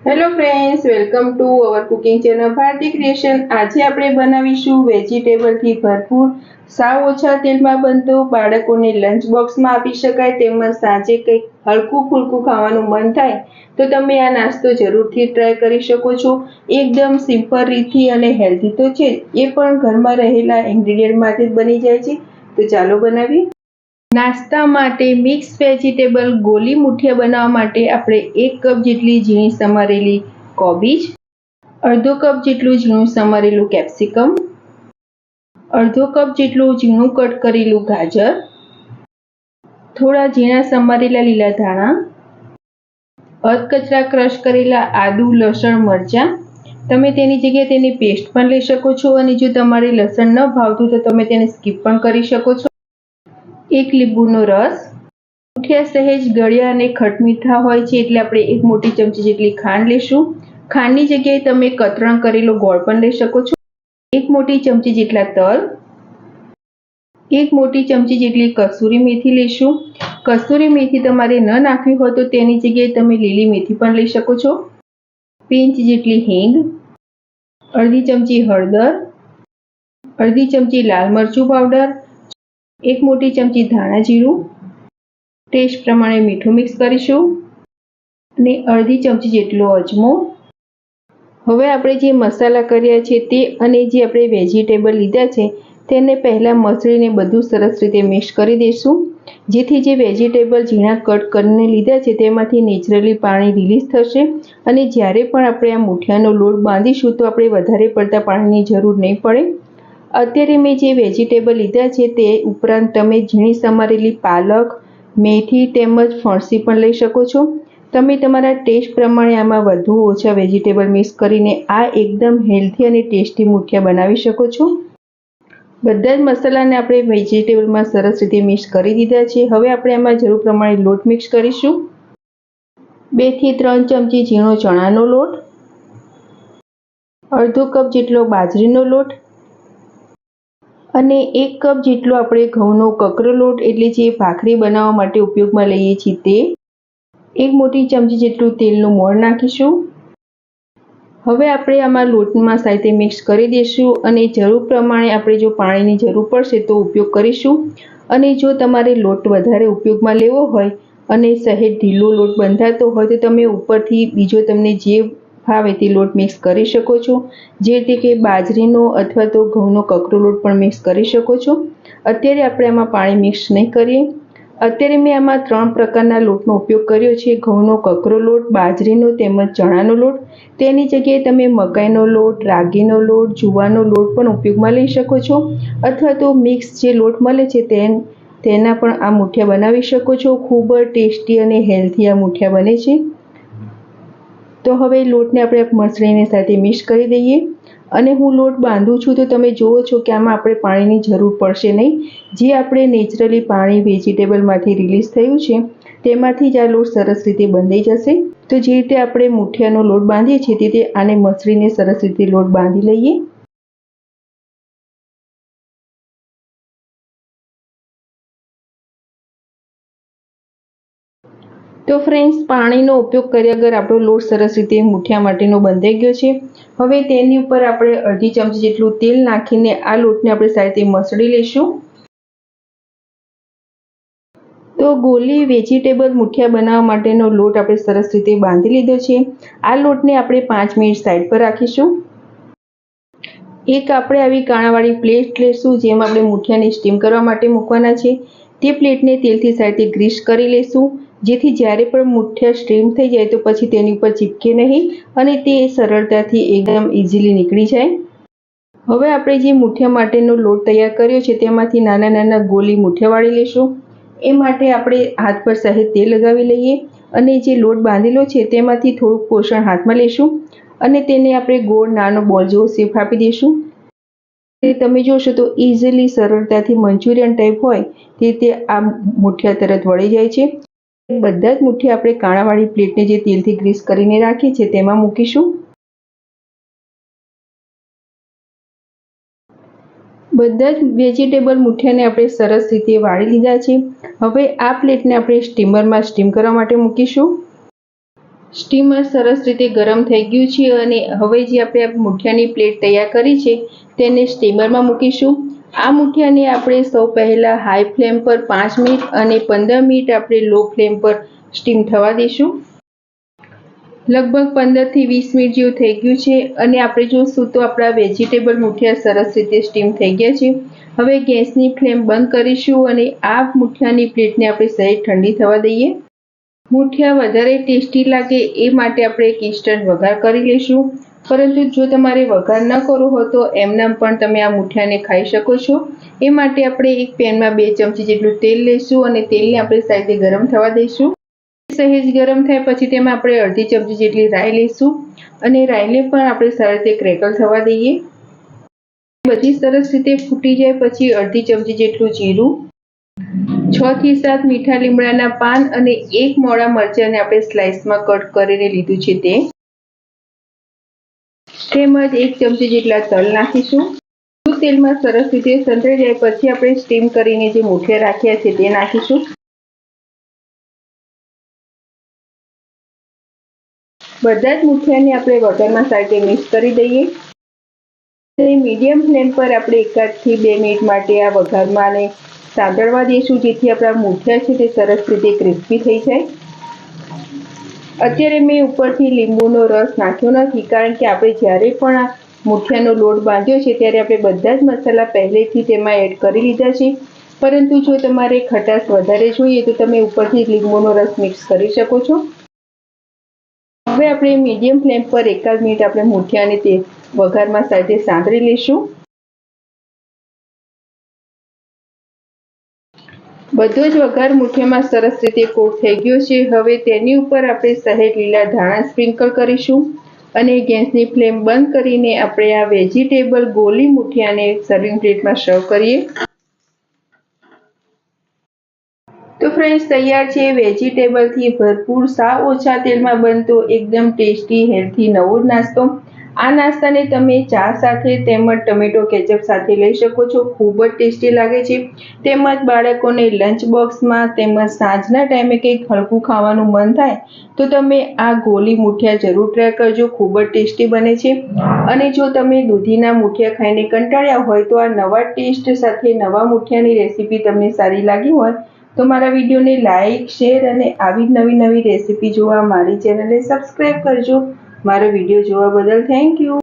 Hello friends welcome to our cooking channel Bharati creation આજે આપણે બનાવીશું વેજીટેબલથી ભરપૂર સાવ ઓછા તેલમાં બનતો બાળકોને લંચ બોક્સમાં આપી શકાય તેમજ સાંજે કંઈક હલકું ફૂલકું ખાવાનું મન થાય તો તમે આ નાસ્તો જરૂરથી ટ્રાય કરી શકો છો. એકદમ સિમ્પલ રીતથી અને હેલ્ધી તો છે એ પણ ઘરમાં રહેલા ઇન્ગ્રીડિયન્ટમાંથી જ બની જાય છે. તો ચાલો બનાવીએ. નાસ્તા માટે મિક્સ વેજીટેબલ ગોલી મુઠિયા બનાવવા માટે આપણે એક કપ જેટલી ઝીણી સમારેલી કોબીજ, અડધો કપ જેટલું ઝીણું સમારેલું કેપ્સિકમ, અડધો કપ જેટલું ઝીણું કટ કરેલું ગાજર, થોડા ઝીણા સમારેલા લીલા ધાણા, અધકચરા ક્રશ કરેલા આદુ, લસણ, મરચાં. તમે તેની જગ્યાએ તેની પેસ્ટ પણ લઈ શકો છો અને જો તમારે લસણ ન ભાવતું તો તમે તેને સ્કીપ પણ કરી શકો છો. એક લીંબુનો રસ મુઠિયા સહેજ ગળ્યા અને ખટમીઠા હોય છે એટલે આપણે એક મોટી ચમચી જેટલી ખાંડ લઈશું. ખાંડની જગ્યાએ તમે કતરણ કરેલો ગોળ પણ લઈ શકો છો. એક મોટી ચમચી જેટલા તલ, એક મોટી ચમચી જેટલી કસૂરી મેથી લઈશું. કસૂરી મેથી તમારે ન નાખવી હોય તો તેની જગ્યાએ તમે લીલી મેથી પણ લઈ શકો છો. પિંચ જેટલી હિંગ, અડધી ચમચી હળદર, અડધી ચમચી લાલ મરચું પાવડર એક મોટી ચમચી ધાણા જીરું ટેસ્ટ પ્રમાણે મીઠું મિક્સ કરીશું અને અડધી ચમચી જેટલો અજમો. હવે આપણે જે મસાલા કર્યા છે તે અને જે આપણે વેજીટેબલ લીધા છે તેને પહેલાં મસળીને બધું સરસ રીતે મિક્સ કરી દઈશું. જેથી જે વેજીટેબલ ઝીણા કટ કરીને લીધા છે તેમાંથી નેચરલી પાણી રિલીઝ થશે અને જ્યારે પણ આપણે આ મૂઠિયાનો લોટ બાંધીશું તો આપણે વધારે પડતા પાણીની જરૂર નહીં પડે. અત્યારે મેં જે વેજીટેબલ લીધા છે તે ઉપરાંત તમે ઝીણી સમારેલી પાલક, મેથી તેમજ ફણસી પણ લઈ શકો છો. તમે તમારા ટેસ્ટ પ્રમાણે આમાં વધુ ઓછા વેજીટેબલ મિક્સ કરીને આ એકદમ હેલ્ધી અને ટેસ્ટી મુઠિયા બનાવી શકો છો. બધા જ મસાલાને આપણે વેજીટેબલમાં સરસ રીતે મિક્સ કરી દીધા છે. હવે આપણે આમાં જરૂર પ્રમાણે લોટ મિક્સ કરીશું. બેથી ત્રણ ચમચી ઝીણો ચણાનો લોટ, અડધો કપ જેટલો બાજરીનો લોટ અને એક કપ જેટલો આપણે ઘઉંનો કકરો લોટ, એટલે જે ભાખરી બનાવવા માટે ઉપયોગમાં લઈએ છીએ તે એક મોટી ચમચી જેટલું તેલનું મોણ નાખીશું. હવે આપણે આમાં લોટમાં સાથે મિક્સ કરી દઈશું અને જરૂર પ્રમાણે આપણે જો પાણીની જરૂર પડશે તો ઉપયોગ કરીશું. અને જો તમારે લોટ વધારે ઉપયોગમાં લેવો હોય અને સહેજ ઢીલો લોટ બંધાતો હોય તો તમે ઉપરથી બીજો તમને જે ફાવે લોટ મિક્સ કરી શકો છો. જે રીતે કે બાજરીનો અથવા તો ઘઉંનો કકરો લોટ પણ મિક્સ કરી શકો છો. અત્યારે આપણે આમાં પાણી મિક્સ નહીં કરીએ. અત્યારે મેં આમાં ત્રણ પ્રકારના લોટનો ઉપયોગ કર્યો છે. ઘઉંનો કકરો લોટ, બાજરીનો તેમજ ચણાનો લોટ. તેની જગ્યાએ તમે મકાઈનો લોટ, રાગીનો લોટ, જુવાનો લોટ પણ ઉપયોગમાં લઈ શકો છો. અથવા તો મિક્સ જે લોટ મળે છે તે તેના પણ આ મૂઠિયા બનાવી શકો છો. ખૂબ ટેસ્ટી અને હેલ્ધી આ મૂઠિયા બને છે. તો હવે લોટને આપણે મસળીને સાથે મિક્સ કરી દઈએ. અને હું લોટ બાંધું છું તો તમે જુઓ છો કે આમાં આપણે પાણીની જરૂર પડશે નહીં. જે આપણે નેચરલી પાણી વેજીટેબલમાંથી રિલીઝ થયું છે, તેમાંથી જ આ લોટ સરસ રીતે બંધાઈ જશે. તો જે રીતે આપણે મુઠિયાનો લોટ બાંધીએ છીએ તે આને મસળીને સરસ રીતે લોટ બાંધી લઈએ. તો ફ્રેન્ડ્સ પાણીનો ઉપયોગ કર્યા વગર આપણો લોટ સરસ રીતે મૂઠિયા માટેનો બંધાઈ ગયો છે. હવે તેની ઉપર આપણે અડધી ચમચી જેટલું તેલ નાખીને આ લોટને આપણે સારી મસળી લઈશું. તો ગોલી વેજીટેબલ મુઠિયા બનાવવા માટેનો લોટ આપણે સરસ રીતે બાંધી લીધો છે. આ લોટને આપણે પાંચ મિનિટ સાઈડ પર રાખીશું. એક આપણે આવી કાણાવાળી પ્લેટ લઈશું, જેમાં આપણે મુઠિયાને સ્ટીમ કરવા માટે મૂકવાના છે. તે પ્લેટને તેલથી સાઈડથી ગ્રીસ કરી લઈશું. જેથી જ્યારે પણ મુઠ્ઠિયા સ્ટ્રીમ થઈ જાય તો પછી તેની ઉપર ચીપકે નહીં અને તે સરળતાથી એકદમ ઇઝીલી નીકળી જાય. હવે આપણે જે મુઠિયા માટેનો લોટ તૈયાર કર્યો છે તેમાંથી નાના નાના ગોલી મુઠિયા વાળી લઈશું. એ માટે આપણે હાથ પર સહેજ તેલ લગાવી લઈએ અને જે લોટ બાંધેલો છે તેમાંથી થોડુંક પોષણ હાથમાં લઈશું અને તેને આપણે ગોળ નાનો બોલ જેવો શેપ આપી દઈશું. તે તમે જોશો તો ઇઝીલી સરળતાથી મંચુરિયન ટાઈપ હોય તે તે આ મુઠ્ઠિયા તરત વળી જાય છે. બધા જ મુઠ્ઠી આપણે કાણાવાળી પ્લેટને જે તેલથી ગ્રીસ કરીને રાખી છે તેમાં મૂકીશું. બધા જ વેજીટેબલ મુઠિયાને આપણે સરસ રીતે વાળી લીધા છે. હવે આ પ્લેટને આપણે સ્ટીમરમાં સ્ટીમ કરવા માટે મૂકીશું. સ્ટીમર સરસ રીતે ગરમ થઈ ગયું છે અને હવે જે આપણે આ પ્લેટ તૈયાર કરી છે, તેને સ્ટીમરમાં મૂકીશું. આ મુઠિયાને આપણે સૌ પહેલાં હાઈ ફ્લેમ પર પાંચ મિનિટ અને પંદર મિનિટ આપણે લો ફ્લેમ પર સ્ટીમ થવા દઈશું. લગભગ પંદરથી વીસ મિનિટ જેવું થઈ ગયું છે અને આપણે જોશું તો આપણા વેજીટેબલ મુઠિયા સરસ રીતે સ્ટીમ થઈ ગયા છે. હવે ગેસની ફ્લેમ બંધ કરીશું અને આ મુઠિયાની પ્લેટને આપણે સહેજ ઠંડી થવા દઈએ. મુઠિયા વધારે ટેસ્ટી લાગે એ માટે આપણે એક ઇન્સ્ટન્ટ વઘાર કરી લઈશું. પરંતુ જો તમારે વઘાર ન કરવો હોય તો એમનામ પણ તમે આ મુઠિયાને ખાઈ શકો છો. એ માટે આપણે એક પેનમાં બે ચમચી જેટલું તેલ લઈશું અને તેલને આપણે સાઈડે ગરમ થવા દઈશું. સહેજ ગરમ થાય પછી તેમાં આપણે અડધી ચમચી જેટલી રાઈ લઈશું અને રાઈને પણ આપણે સારી રીતે ક્રેકલ થવા દઈએ. બધી સરસ રીતે ફૂટી જાય પછી અડધી ચમચી જેટલું જીરું, છ થી સાત મીઠા લીમડાના પાન અને એક મોડા મરચાંને આપણે સ્લાઇસમાં કટ કરીને લીધું છે તે. તેમજ એક ચમચી જેટલા તલ નાખીશું. તેલમાં સરસ રીતે સંતળાઈ જાય પછી આપણે સ્ટીમ કરીને જે મૂઠિયા રાખ્યા છે તે નાખીશું. બધા જ મૂઠિયાને આપણે વઘારમાં સાથે મિક્સ કરી દઈએ. મીડિયમ ફ્લેમ પર આપણે એકાદથી બે મિનિટ માટે આ વઘારમાં સાંભળવા દઈશું, જેથી આપણા મૂઠિયા છે તે સરસ રીતે ક્રિસ્પી થઈ જાય. અત્યારે મેં ઉપરથી લીંબુનો રસ નાખ્યો નથી, કારણ કે આપણે જ્યારે પણ આ મુઠિયાનો લોટ બાંધ્યો છે, ત્યારે આપણે બધા જ મસાલા પહેલેથી તેમાં એડ કરી લીધા છે. પરંતુ જો તમારે ખટાશ વધારે જોઈએ, તો તમે ઉપરથી લીંબુનો રસ મિક્સ કરી શકો છો. હવે આપણે મીડિયમ ફ્લેમ પર એકાદ મિનિટ આપણે મુઠિયાને તે વઘારમાં સાથે સાંતળી લઈશું. બધો જ વઘાર મુઠ્ઠીમાં સરસ રીતે કોટ થઈ ગયો છે. હવે તેની ઉપર આપણે સહેજ લીલા ધાણા સ્પ્રિંકલ કરીશું અને ગેસની ફ્લેમ બંધ કરીને આપણે આ વેજીટેબલ ગોલી મુઠિયાને સર્વિંગ પ્લેટમાં સર્વ કરીએ. તો ફ્રેન્ડ્સ તૈયાર છે વેજીટેબલથી ભરપૂર સાવ ઓછા તેલમાં બનતો એકદમ ટેસ્ટી હેલ્થી નવો નાસ્તો. આ નાસ્તાને તમે ચા સાથે તેમજ ટમેટો કેચઅપ સાથે લઈ શકો છો. ખૂબ જ ટેસ્ટી લાગે છે. તેમજ બાળકોને લંચ બોક્સમાં તેમજ સાંજના ટાઈમે કંઈક હલકું ખાવાનું મન થાય, તો તમે આ ગોલી મુઠિયા જરૂર ટ્રાય કરજો. ખૂબ જ ટેસ્ટી બને છે. અને જો તમે દૂધીના મુઠિયા ખાઈને કંટાળ્યા હોય, તો આ નવા ટેસ્ટ સાથે નવા મુઠિયાની રેસીપી તમને સારી લાગી હોય, તો મારા વિડીયોને લાઇક શેર અને આવી નવી નવી રેસીપી જોવા મારી ચેનલને સબસ્ક્રાઈબ કરજો. મારો વીડિયો જોવા બદલ થેન્ક યુ